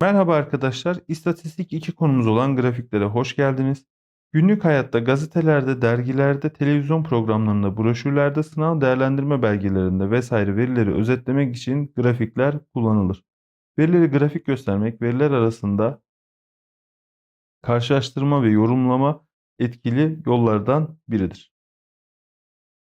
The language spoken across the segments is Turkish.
Merhaba arkadaşlar, İstatistik 2 konumuz olan grafiklere hoş geldiniz. Günlük hayatta gazetelerde, dergilerde, televizyon programlarında, broşürlerde, sınav değerlendirme belgelerinde vesaire verileri özetlemek için grafikler kullanılır. Verileri grafik göstermek, veriler arasında karşılaştırma ve yorumlama etkili yollardan biridir.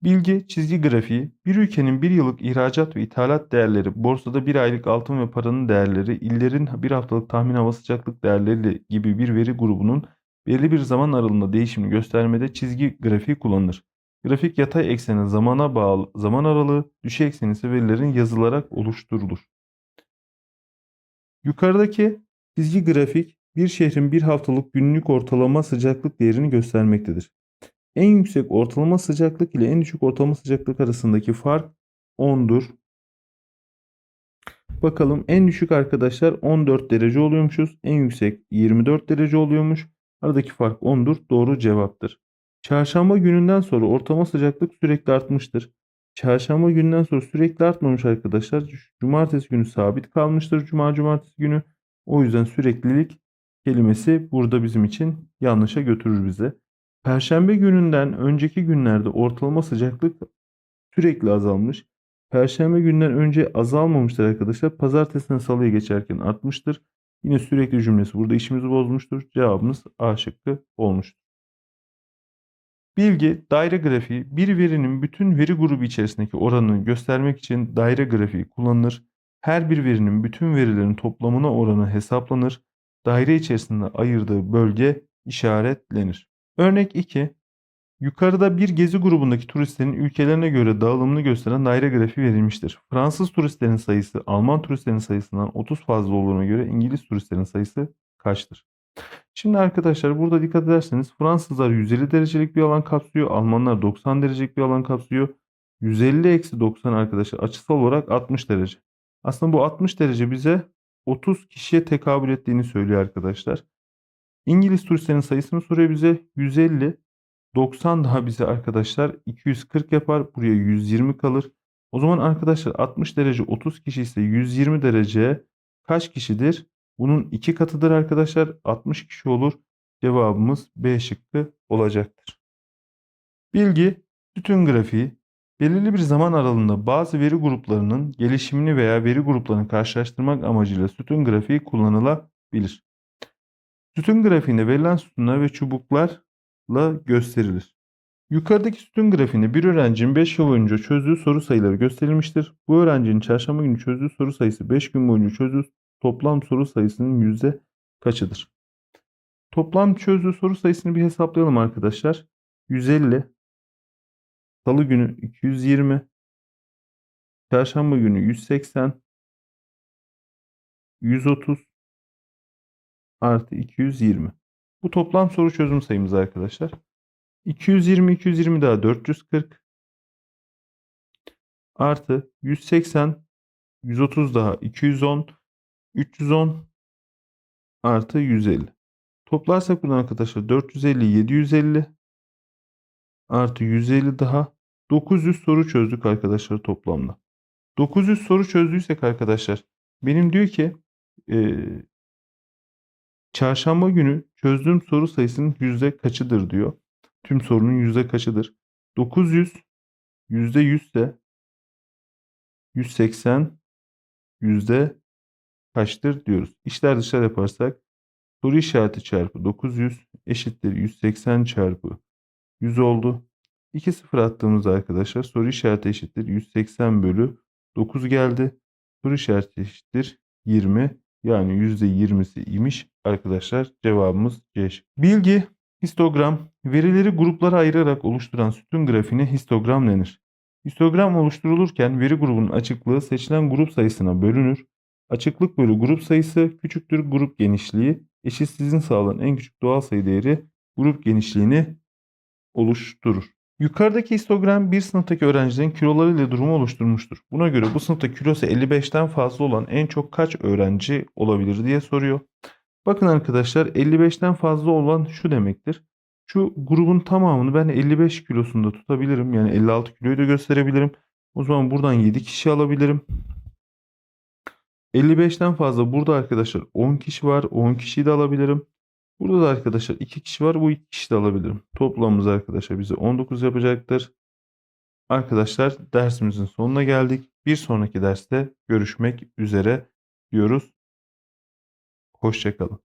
Bilgi çizgi grafiği bir ülkenin bir yıllık ihracat ve ithalat değerleri, borsada bir aylık altın ve paranın değerleri, illerin bir haftalık tahmin hava sıcaklık değerleri gibi bir veri grubunun belli bir zaman aralığında değişimini göstermede çizgi grafiği kullanılır. Grafik yatay ekseni zamana bağlı zaman aralığı, düşey ekseni ise verilerin yazılarak oluşturulur. Yukarıdaki çizgi grafik bir şehrin bir haftalık günlük ortalama sıcaklık değerini göstermektedir. En yüksek ortalama sıcaklık ile en düşük ortalama sıcaklık arasındaki fark 10'dur. Bakalım en düşük arkadaşlar 14 derece oluyormuşuz. En yüksek 24 derece oluyormuş. Aradaki fark 10'dur. Doğru cevaptır. Çarşamba gününden sonra ortalama sıcaklık sürekli artmıştır. Çarşamba gününden sonra sürekli artmamış arkadaşlar. Cumartesi günü sabit kalmıştır. Cuma cumartesi günü. O yüzden süreklilik kelimesi burada bizim için yanlışa götürür bize. Perşembe gününden önceki günlerde ortalama sıcaklık sürekli azalmış. Perşembe günden önce azalmamıştır arkadaşlar. Pazartesiden salıya geçerken artmıştır. Yine sürekli cümlesi burada işimizi bozmuştur. Cevabımız A şıkkı olmuştur. Bilgi, daire grafiği bir verinin bütün veri grubu içerisindeki oranını göstermek için daire grafiği kullanılır. Her bir verinin bütün verilerin toplamına oranı hesaplanır. Daire içerisinde ayırdığı bölge işaretlenir. Örnek 2. Yukarıda bir gezi grubundaki turistlerin ülkelerine göre dağılımını gösteren daire grafiği verilmiştir. Fransız turistlerin sayısı Alman turistlerin sayısından 30 fazla olduğuna göre İngiliz turistlerin sayısı kaçtır? Şimdi arkadaşlar burada dikkat ederseniz Fransızlar 150 derecelik bir alan kapsıyor. Almanlar 90 derecelik bir alan kapsıyor. 150 eksi 90 arkadaşlar açısal olarak 60 derece. Aslında bu 60 derece bize 30 kişiye tekabül ettiğini söylüyor arkadaşlar. İngiliz turistlerin sayısını soruyor bize 150. 90 daha bize arkadaşlar 240 yapar. Buraya 120 kalır. O zaman arkadaşlar 60 derece 30 kişi ise 120 derece kaç kişidir? Bunun iki katıdır arkadaşlar. 60 kişi olur. Cevabımız B şıkkı olacaktır. Bilgi, sütun grafiği, belirli bir zaman aralığında bazı veri gruplarının gelişimini veya veri gruplarını karşılaştırmak amacıyla sütun grafiği kullanılabilir. Sütun grafiğinde verilen sütunlar ve çubuklarla gösterilir. Yukarıdaki sütun grafiğinde bir öğrencinin 5 yıl boyunca çözdüğü soru sayıları gösterilmiştir. Bu öğrencinin çarşamba günü çözdüğü soru sayısı 5 gün boyunca çözdüğü toplam soru sayısının yüzde kaçıdır? Toplam çözdüğü soru sayısını bir hesaplayalım arkadaşlar. 150, Salı günü 220, Çarşamba günü 180, 130, artı 220. Bu toplam soru çözüm sayımız arkadaşlar. 220 220 daha 440 artı 180 130 daha 210 310 artı 150. Toplarsak buradan arkadaşlar 450 750 artı 150 daha 900 soru çözdük arkadaşlar toplamda. 900 soru çözdüysek arkadaşlar benim diyor ki Çarşamba günü çözdüğüm soru sayısının yüzde kaçıdır diyor. Tüm sorunun yüzde kaçıdır? 900 yüzde 100 ise 180 yüzde kaçtır diyoruz. İşler dışlar yaparsak soru işareti çarpı 900 eşittir 180 çarpı 100 oldu. 2 sıfır attığımızda arkadaşlar soru işareti eşittir 180 bölü 9 geldi. Soru işareti eşittir 20 yani %20'si imiş arkadaşlar. Cevabımız C. Bilgi, histogram, verileri gruplara ayırarak oluşturan sütun grafiğine histogram denir. Histogram oluşturulurken veri grubunun açıklığı seçilen grup sayısına bölünür. Açıklık bölü grup sayısı küçüktür grup genişliği. Eşitsizliğin sağlanan en küçük doğal sayı değeri grup genişliğini oluşturur. Yukarıdaki histogram bir sınıftaki öğrencilerin kiloları ile durumu oluşturmuştur. Buna göre bu sınıfta kilosu 55'ten fazla olan en çok kaç öğrenci olabilir diye soruyor. Bakın arkadaşlar 55'ten fazla olan şu demektir. Şu grubun tamamını ben 55 kilosunda tutabilirim. Yani 56 kiloyu da gösterebilirim. O zaman buradan 7 kişi alabilirim. 55'ten fazla burada arkadaşlar 10 kişi var. 10 kişiyi de alabilirim. Burada da arkadaşlar 2 kişi var. Bu 2 kişi de alabilirim. Toplamımız arkadaşlar bize 19 yapacaktır. Arkadaşlar dersimizin sonuna geldik. Bir sonraki derste görüşmek üzere diyoruz. Hoşçakalın.